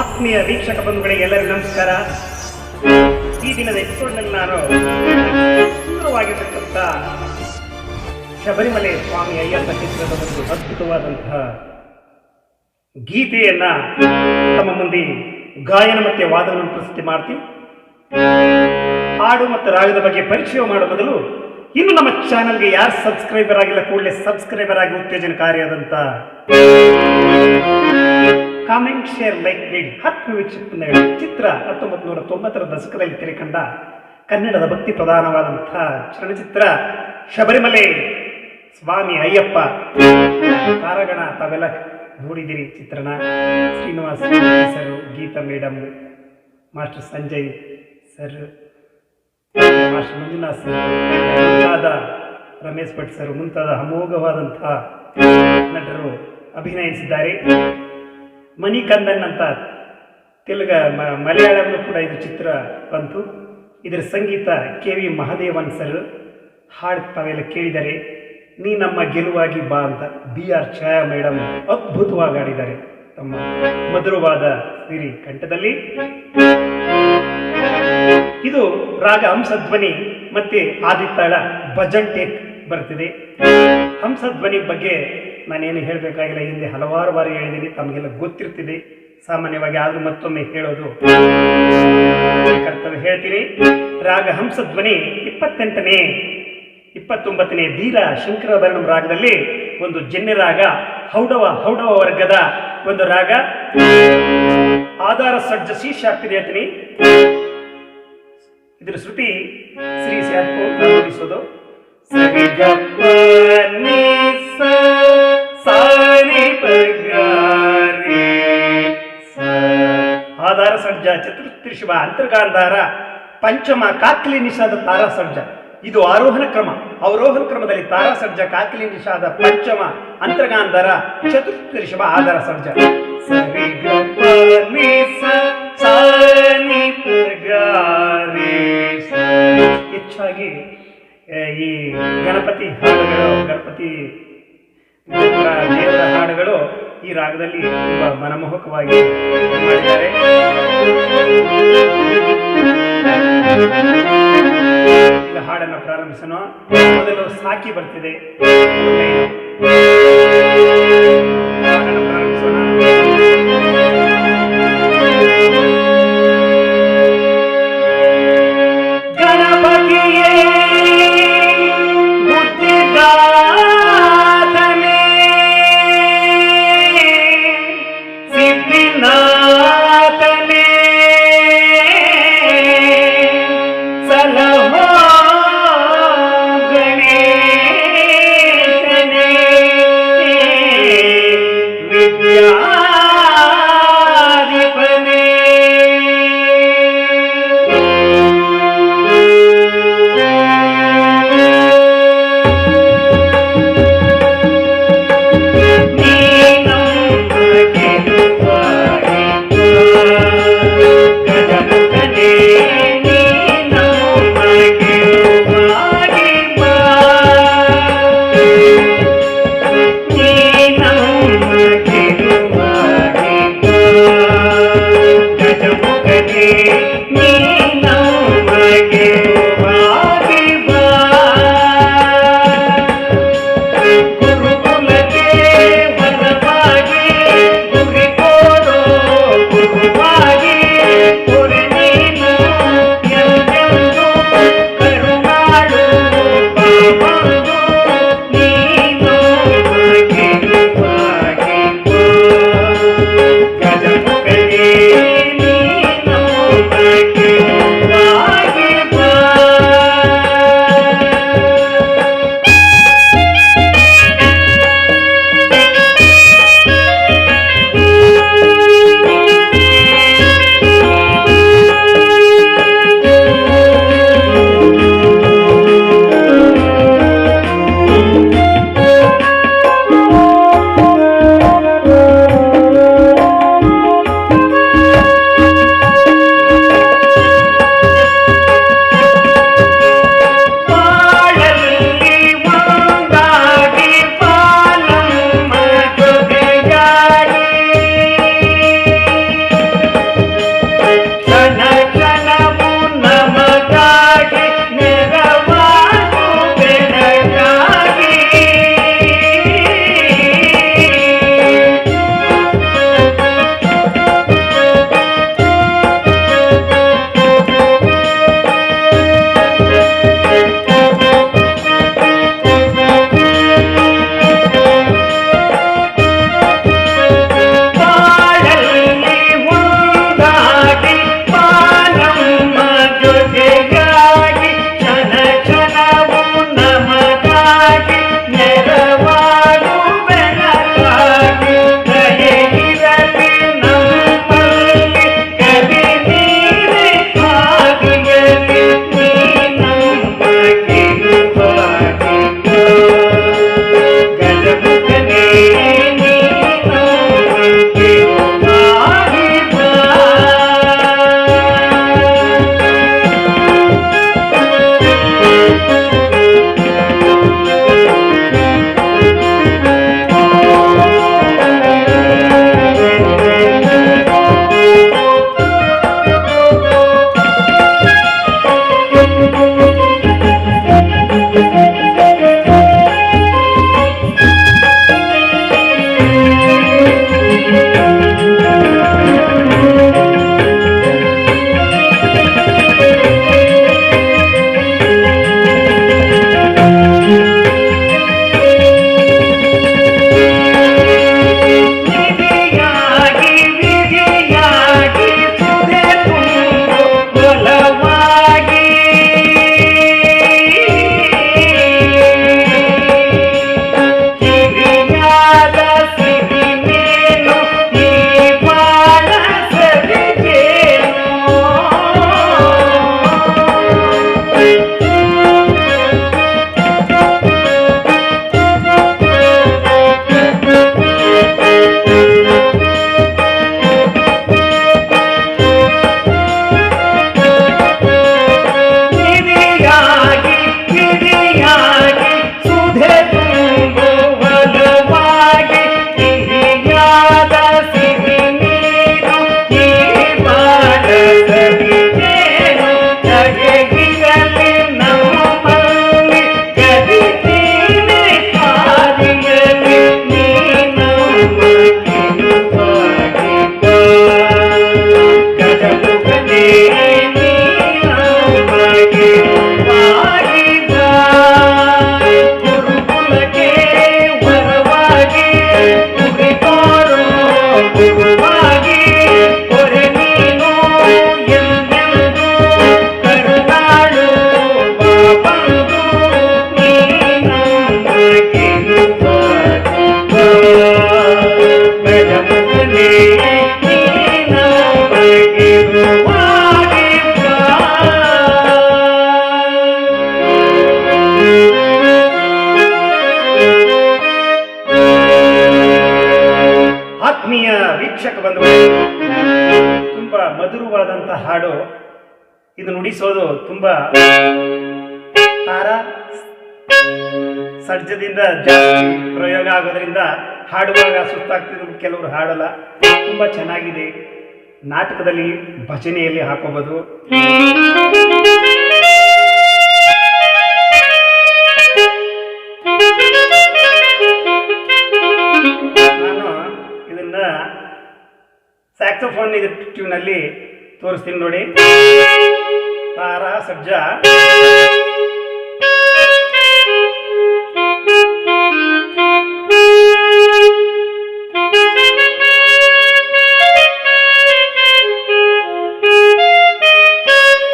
ಆತ್ಮೀಯ ವೀಕ್ಷಕ ಬಂಧುಗಳಿಗೆ ಎಲ್ಲರಿಗೂ ನಮಸ್ಕಾರ. ಈ ದಿನದ ಎಪಿಸೋಡ್ನಲ್ಲಿ ನಾನು ಸುಂದರವಾಗಿರ್ತಕ್ಕಂಥ ಶಬರಿಮಲೆ ಸ್ವಾಮಿ ಅಯ್ಯಪ್ಪ ಚಿತ್ರದ ಒಂದು ಅದ್ಭುತವಾದಂತಹ ಗೀತೆಯನ್ನ ತಮ್ಮ ಮುಂದೆ ಗಾಯನ ಮತ್ತೆ ವಾದನವನ್ನು ಪ್ರಸ್ತುತಿ ಮಾಡ್ತೀನಿ ಹಾಡು ಮತ್ತು ರಾಗದ ಬಗ್ಗೆ ಪರಿಚಯ ಮಾಡೋ ಬದಲು ಇನ್ನು ನಮ್ಮ ಚಾನಲ್ಗೆ ಯಾರು ಸಬ್ಸ್ಕ್ರೈಬರ್ ಆಗಿಲ್ಲ, ಕೂಡಲೇ ಸಬ್ಸ್ಕ್ರೈಬರ್ ಆಗಿ ಉತ್ತೇಜನಕಾರಿಯಾದಂಥ ಕಾಮೆಂಟ್ ಶೇರ್ ಲೈಕ್ ನೀಡಿ ಹತ್ತು ವೀಕ್ಷಕ ಚಿತ್ರ ಹತ್ತೊಂಬತ್ತು ನೂರ ತೊಂಬತ್ತರ ದಶಕದಲ್ಲಿ ತೆರೆಕಂಡ ಕನ್ನಡದ ಭಕ್ತಿ ಪ್ರಧಾನವಾದಂತಹ ಚಲನಚಿತ್ರ ಶಬರಿಮಲೆ. ಸ್ವಾಮಿ ಅಯ್ಯಪ್ಪ. ತಾರಗಣ, ತಾವೆಲ್ಲ ನೋಡಿದಿರಿ ಚಿತ್ರಣ Srinivas sir, Geetha madam master Sanjay sir, master Manjunath sir, ಮುಂತಾದ ರಮೇಶ್ ಭಟ್ ಸರ್, ಮುಂತಾದ ಅಮೋಘವಾದಂತಹ ನಟರು ಅಭಿನಯಿಸಿದ್ದಾರೆ. ಮಣಿಕಂದನ್ ಅಂತ ತೆಲುಗ ಮ- ಮಲಯಾಳಂలో ಕೂಡ ಇದು ಚಿತ್ರ ಬಂತು. ಇದರ ಸಂಗೀತ ಕೆ ವಿ ಮಹದೇವನ್ ಸರ್ ಹಾಡು ತಾವೆಲ್ಲ ಕೇಳಿದರೆ, ನೀ ನಮ್ಮ ಗೆಲುವಾಗಿ ಬಾ ಅಂತ ಬಿ ಆರ್ ಛಾಯಾ ಮೇಡಮ್ ಅದ್ಭುತವಾಗಿ ಆಡಿದ್ದಾರೆ ತಮ್ಮ ಮಧುರವಾದ ಸಿರಿ ಕಂಠದಲ್ಲಿ. ಇದು ರಾಗ ಹಂಸಧ್ವನಿ ಮತ್ತೆ ಆದಿತ್ತಾಳ ಭಜನ್ ಟೇಕ್ ಬರ್ತಿದೆ. ಹಂಸಧ್ವನಿ ಬಗ್ಗೆ ನಾನೇನು ಹೇಳಬೇಕಾಗಿಲ್ಲ, ಹಿಂದೆ ಹಲವಾರು ಬಾರಿ ಹೇಳಿದ್ದೀನಿ, ತಮಗೆಲ್ಲ ಗೊತ್ತಿರ್ತಿದೆ. ಸಾಮಾನ್ಯವಾಗಿ ಆದರೂ ಮತ್ತೊಮ್ಮೆ ಹೇಳೋದು. ಕರ್ತವ್ಯ ಹೇಳ್ತೀನಿ. ರಾಗ ಹಂಸಧ್ವನಿ ಇಪ್ಪತ್ತೆಂಟನೇ, ಇಪ್ಪತ್ತೊಂಬತ್ತನೇ ಧೀರ ಶಂಕರಾಭರಣಂ ರಾಗದಲ್ಲಿ ಒಂದು ಜನ್ಯ ರಾಗ, ಹೌಡವ ಹೌಡವ ವರ್ಗದ ಒಂದು ರಾಗ. ಆಧಾರ ಸಜ್ಜ ಶೀರ್ಷ ಆಗ್ತಿದೆ ಹೇಳ್ತೀನಿ ಇದರ ಶ್ರುತಿ ಶ್ರೀ ಸ್ಯಾಪು ಆಧಾರ ಸಡ್ಜ ಚತುರ್ಥಿಶಿವ ಅಂತರ್ಗಾಂಧಾರ, ಪಂಚಮ ಕಾಕಲಿ ನಿಷಾದ ತಾರಾ ಸಡ್ಜ ಇದು ಆರೋಹಣ ಕ್ರಮ. ಅವರೋಹಣ ಕ್ರಮದಲ್ಲಿ ತಾರಾ ಸರ್ಜ ಕಾಕ್ಲಿ ನಿಷಾದ, ಪಂಚಮ, ಅಂತರ್ಗಾಂಧಾರ ಚತುರ್ಥಿಶಿವ ಆಧಾರ ಸರ್ಜ. ಹೆಚ್ಚಾಗಿ ಈ ಗಣಪತಿ ಗಣಪತಿ ದೇವರ ಹಾಡುಗಳು ಈ ರಾಗದಲ್ಲಿ ತುಂಬಾ ಮನಮೋಹಕವಾಗಿ ಪ್ರಾರಂಭಿಸೋಣ. ಮೊದಲು ಸಾಕಿ ಬರ್ತಿದೆ. ಹಾಡನ್ನು ತುಂಬಾ ತಾರ ಸಜ್ಜದಿಂದ ಜಾಸ್ತಿ ಪ್ರಯೋಗ ಆಗೋದ್ರಿಂದ ಹಾಡುವಾಗ ಸುತ್ತಾಗ್ತಿದ್ರು ಕೆಲವರು ಹಾಡಲ್ಲ. ತುಂಬಾ ಚೆನ್ನಾಗಿದೆ. ನಾಟಕದಲ್ಲಿ ಭಜನೆಯಲ್ಲಿ ಹಾಕೋಬಹುದು ನಾನು ಇದನ್ನ ಸ್ಯಾಕ್ಸೋಫೋನ್ ಇದು ಟ್ಯೂನಲ್ಲಿ ತೋರಿಸ್ತೀನಿ ನೋಡಿ. ತಾರಾ ಸಜ್ಜ.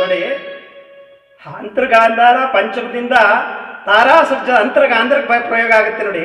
ನೋಡಿ ಅಂತರ್ಗಾಂಧಾರ ಪಂಚಮದಿಂದ ತಾರಾ ಸಜ್ಜ ಅಂತರ್ಗಾಂಧಾರ ಪ್ರಯೋಗ ಆಗುತ್ತೆ ನೋಡಿ.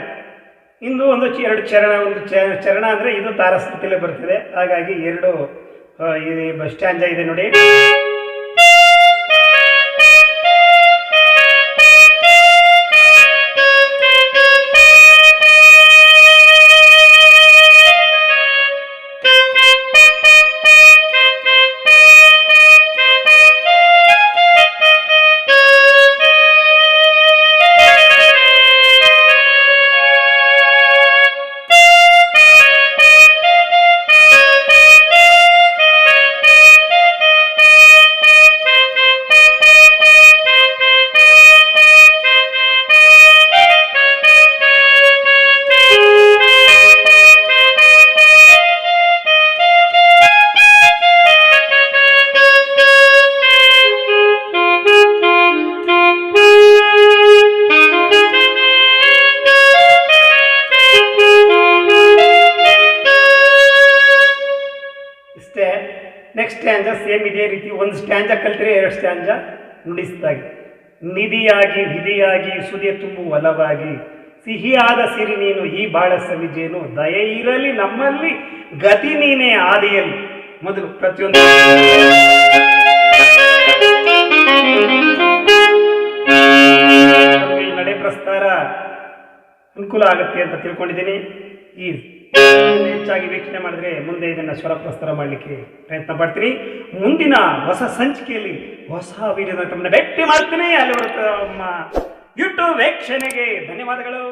ಇಂದು ಒಂದು ಎರಡು ಚರಣ, ಒಂದು ಚರಣ ಅಂದರೆ ಇದು ತಾರಸ್ಥಿತಿಯಲ್ಲಿ ಬರ್ತಿದೆ. ಹಾಗಾಗಿ ಎರಡು ಈ ಬಸ್ ಸ್ಟ್ಯಾಂಡ್ ಇದೆ ನೋಡಿ. ಸ್ಟ್ಯಾಂಜ ಸೇಮ್ ಇದೇ ರೀತಿ, ಒಂದು ಸ್ಟ್ಯಾಂಜ ಕಲ್ತರೆ ಎರಡು ಸ್ಟ್ಯಾಂಜ ನುಡಿಸ್ತಾಗಿ. ನಿಧಿಯಾಗಿ, ವಿಧಿಯಾಗಿ, ಸುದೆ ತುಂಬು ಒಲವಾಗಿ, ಸಿಹಿಯಾದ ಸಿರಿ ನೀನು, ಈ ಬಾಳ ಸವಿಜೇನು ದಯೆ ಇರಲಿ ನಮ್ಮಲ್ಲಿ, ಗತಿ ನೀನೇ ಆದಿಯಲ್ಲಿ. ಮೊದಲು ಪ್ರತಿಯೊಂದು ನಡೆ ಪ್ರಸ್ತಾರ ಅನುಕೂಲ ಆಗುತ್ತೆ ಅಂತ ತಿಳ್ಕೊಂಡಿದ್ದೀನಿ. ಈ ಹೆಚ್ಚಾಗಿ ವೀಕ್ಷಣೆ ಮಾಡಿದ್ರೆ ಮುಂದೆ ಇದನ್ನು ಸ್ವರ ಪ್ರಸ್ತಾರ ಮಾಡಲಿಕ್ಕೆ ಪ್ರಯತ್ನ ಪಡ್ತೀನಿ. ಮುಂದಿನ ಹೊಸ ಸಂಚಿಕೆಯಲ್ಲಿ ಹೊಸ ವಿಡಿಯೋದ ತಮ್ಮನ್ನ ಭೇಟಿ ಮಾಡ್ತೀನಿ. ಅಲ್ಲಿ ತಮ್ಮ ಯೂಟ್ಯೂಬ್ ವೀಕ್ಷಣೆಗೆ ಧನ್ಯವಾದಗಳು.